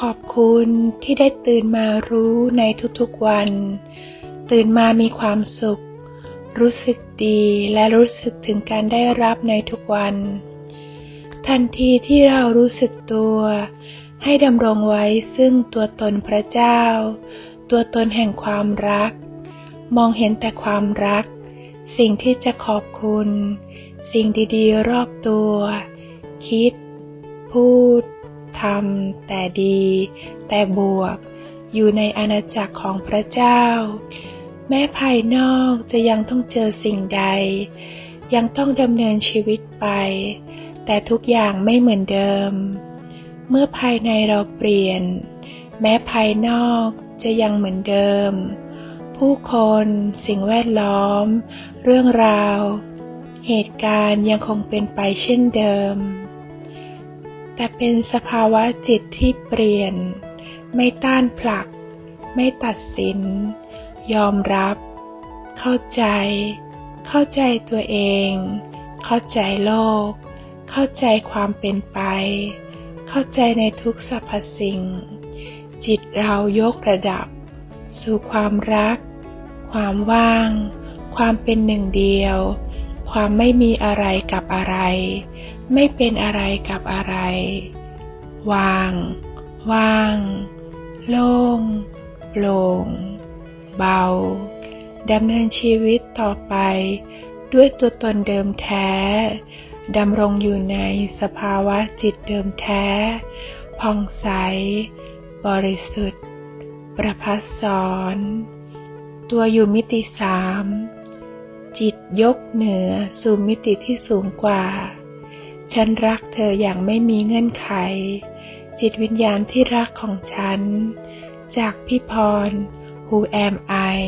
ขอบคุณที่ได้ตื่นมารู้ในทุกๆวัน ตื่นมามีความสุข รู้สึกดีและรู้สึกถึงการได้รับในทุกวัน ทันทีที่เรารู้สึกตัว ให้ดำรงไว้ซึ่งตัวตนพระเจ้า ตัวตนแห่งความรัก มองเห็นแต่ความรัก สิ่งที่จะขอบคุณ สิ่งดีๆ รอบตัว คิด พูดำแต่ดี แต่บวก อยู่ในอาณาจักรของพระเจ้า แม้ภายนอกจะยังต้องเจอสิ่งใด ยังต้องดำเนินชีวิตไป แต่ทุกอย่างไม่เหมือนเดิม เมื่อภายในเราเปลี่ยน แม้ภายนอกจะยังเหมือนเดิม ผู้คน สิ่งแวดล้อม เรื่องราว เหตุการณ์ยังคงเป็นไปเช่นเดิม แต่เป็นสภาวะจิตที่เปลี่ยน ไม่ต้านผลัก ไม่ตัดสิน ยอมรับ เข้าใจ เข้าใจตัวเอง เข้าใจโลก เข้าใจความเป็นไป เข้าใจในทุกสรรพสิ่ง จิตเรายกระดับ สู่ความรัก ความว่าง ความเป็นหนึ่งเดียว ความไม่มีอะไรกับอะไร ไม่เป็นอะไรกับอะไร วาง ว่าง โล่งโปร่ง เบา ดำเนินชีวิตต่อไป ด้วยตัวตนเดิมแท้ ดำรงอยู่ในสภาวะจิตเดิมแท้ ผ่องใส บริสุทธิ์ ประพัสสอนตัวอยู่มิติสามจิตยกเหนือสู่มิติที่สูงกว่า ฉันรักเธออย่างไม่มีเงื่อนไข จิตวิญญาณที่รักของฉัน จากพี่พร Who am I